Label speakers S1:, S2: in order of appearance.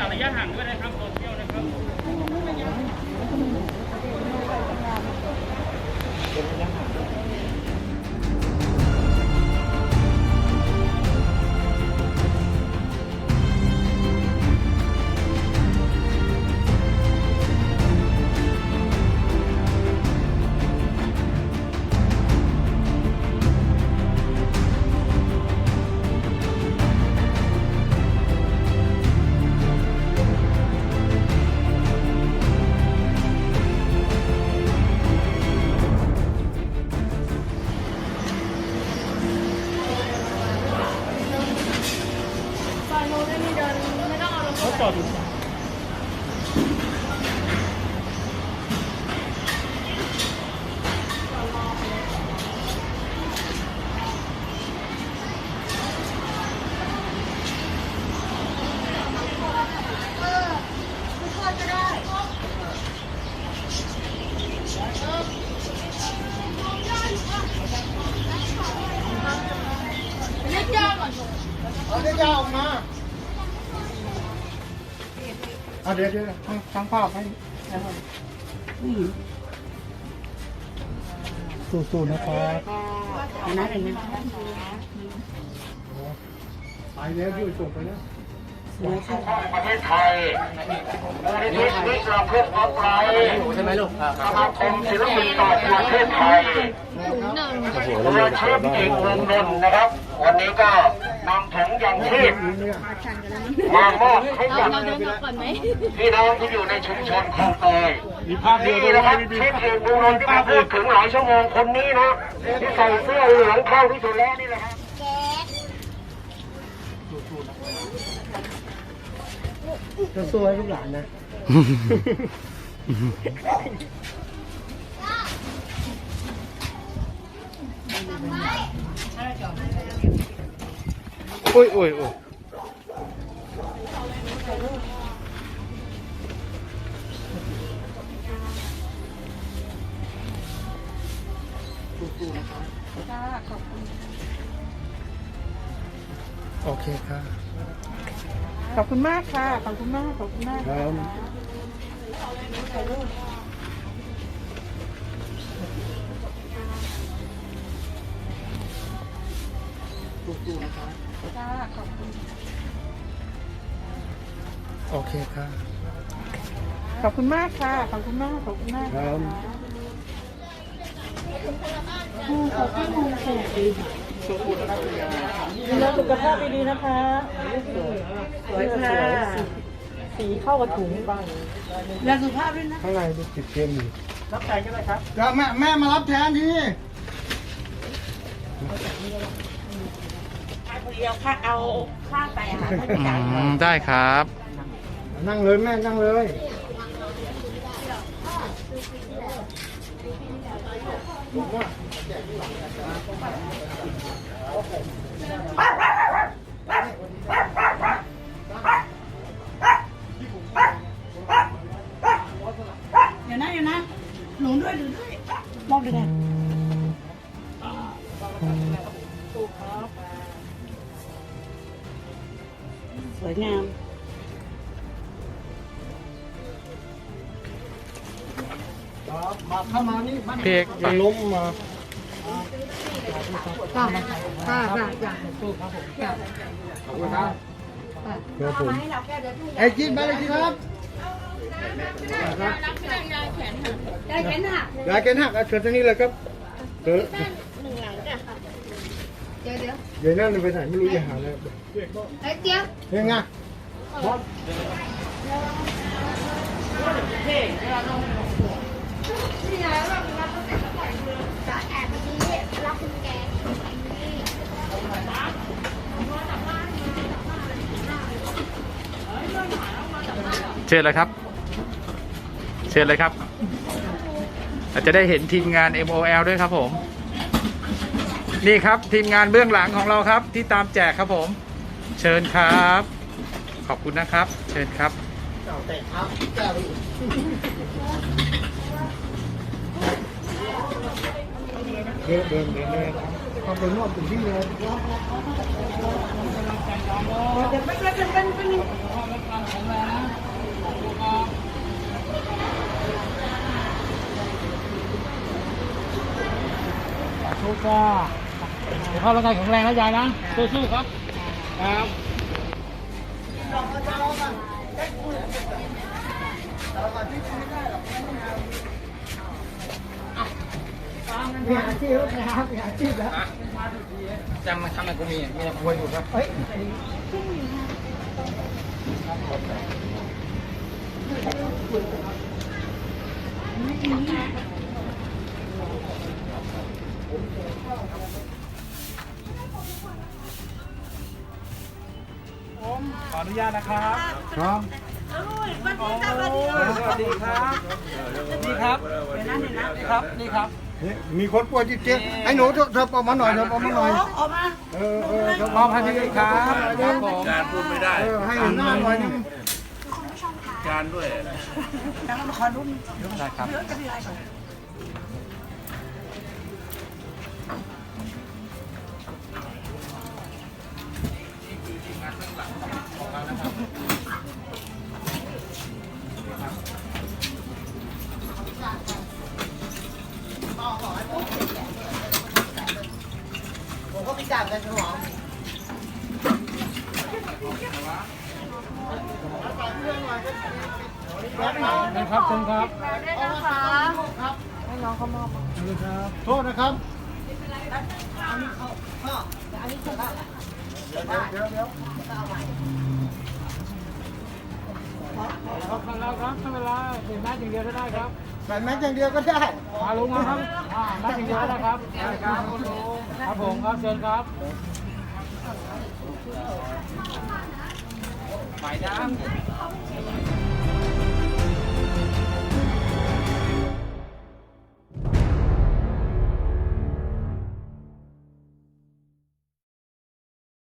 S1: ษาระยะห่างด้วยนะครับ อารถ
S2: เขาจอดอยู่
S1: เออไม่ทอดก็ได้เล็กย่างก่อน
S3: เอาเดี๋ยวยาวออกมาเอาเดี๋ยวเดี๋ยวทั้งทั้งภาพให้สู้ๆนะครับ
S1: นะเห็นไหม
S3: ไปแล้วยืดส่งไปแล้ว
S4: ประเทศไทยมูลนิธิวิกรมเพื่อนน้องไกลใช่ไหมลูกสมาคมศิลปินต่อประเทศไทยเรือเชฟเอกเมืองนนท์นะครับ วันนี้ก็ นำถุงยางชีพมามอบให้
S1: เรา
S4: กับ
S1: เราเดินกลับก่อนไหม
S4: พี่น้องที่อยู่ในชุมชนคลองเตย
S2: มีภาพเดียว
S4: นี่
S2: ด้วย
S4: นะครับ
S2: พี่
S4: เชฟเอกเมืองนนท์ที่มาพูดถึงหลายชั่วโมงคนนี้นะที่ใส่เสื้อเหลืองเข้าที่สุดแล้วนี่แหละครับ
S3: จะสู้ให้ลูกหลานนะ
S2: อุ้ยอุ้ยอุ้ย
S3: โอเคค่ะ
S5: ขอบคุณมากค่ะ ขอบคุณมาก ขอบคุณมาก
S3: ครับ
S5: จ้าขอบคุณ
S3: โอเคค่ะ
S5: ขอบคุณมากค่ะขอบคุณมากขอบคุณมาก
S3: ครับ
S5: ดูแลสุขภาพดีๆนะคะสวยค่ะสีเข้ากับถุงบ้างดูแลสุขภาพด้วยนะ
S3: ข้างในดูติดเกมอยู่
S5: รับใจใช่ไหมครับ
S3: ก็แม่แม่มารับแทนที
S5: เดียวค่ะเอาค่าแต่อาหารให้ไปจ่าย
S2: อืมได้ครับ
S3: นั่งเลยแม่นั่งเลย
S5: เดี๋ยวนะเดี๋ยวนะหนูด้วยหนูด้วยมอบด้วยกันส วยงาม
S3: ครับมาเข้ามานี่บ้าน
S2: พี่เอก
S3: จะล้มมา
S1: ค่ะค่ะค่ะจ้ะ
S3: ขอบคุณครับครับผมไอ้จิ๊บมาเลยสิครับ
S1: ได้แค่หนัก
S3: ยายแกนหักเอาเชิญทางนี้เลยครับเดี๋ยว
S1: หนึ่งหลังจ้ะ เดี๋ยวเดี๋ยว
S3: เดี๋ยวนั่นไปไหนไม่รู้จะหาอะไร
S1: ไอ้เจี๊ยบ
S3: ยังไง
S1: นี่ไงว่าเป็นว่าต้องแต่งก่อนจะแอบเมื่อกี้รับคุณแก
S2: เชิญเลยครับ เชิญเลยครับ อาจจะได้เห็นทีมงาน MOL ด้วยครับผม นี่ครับทีมงานเบื้องหลังของเราครับ ที่ตามแจกครับผม เชิญครับ ขอบคุณนะครับ เชิญครับ
S3: เดินเดินเดินเลยความเป็นนอกถึงที่เลย
S5: เดี๋ย
S2: วไปเดินเดินไปนี่โซฟา
S5: วแป๊บๆแป๊บๆแป๊บๆ
S2: ธุจ้าเดี๋ยวเข้าร่างกายแข็งแรงนะยายนะ สู้ๆครับ ครับ
S3: มีอาชีพนะครับมีอาชีพแล้ว
S2: จำมาทำอะไรกูมีมีอะไรคุยอยู่ครับ
S3: เฮ้ย
S2: ข ออนุญาตนะครับ
S3: ครับ
S2: สวัสดีครับ นี่ครับนี่ครับ นี่ครับ
S3: นี่มีคนป่วยจิตเจ็บไอ้หนูเธอเธอออกมาหน่อยเธอออกมาหน่อยเออเออเธอ
S2: มอบให้พี่ครับครับผม
S6: การพูดไม่ได้
S3: เออให้เห็นหน้าหน่อยนึง
S6: การด้วย
S2: ได้ครับนะครับคุณครับ
S3: โทษนะครับ
S2: ครับมาแล้วครับไม่เป็นไรเห็นแม่อย่างเดียวก็ได้ครับ
S3: ใส่แมสอย่างเดียวก็ได้
S2: มาลุงมาครับอ่าแม่อย่างเดียวก็ได้ครับได้ครับคุณลุงครับผมครับเชิญครับ ไปนะ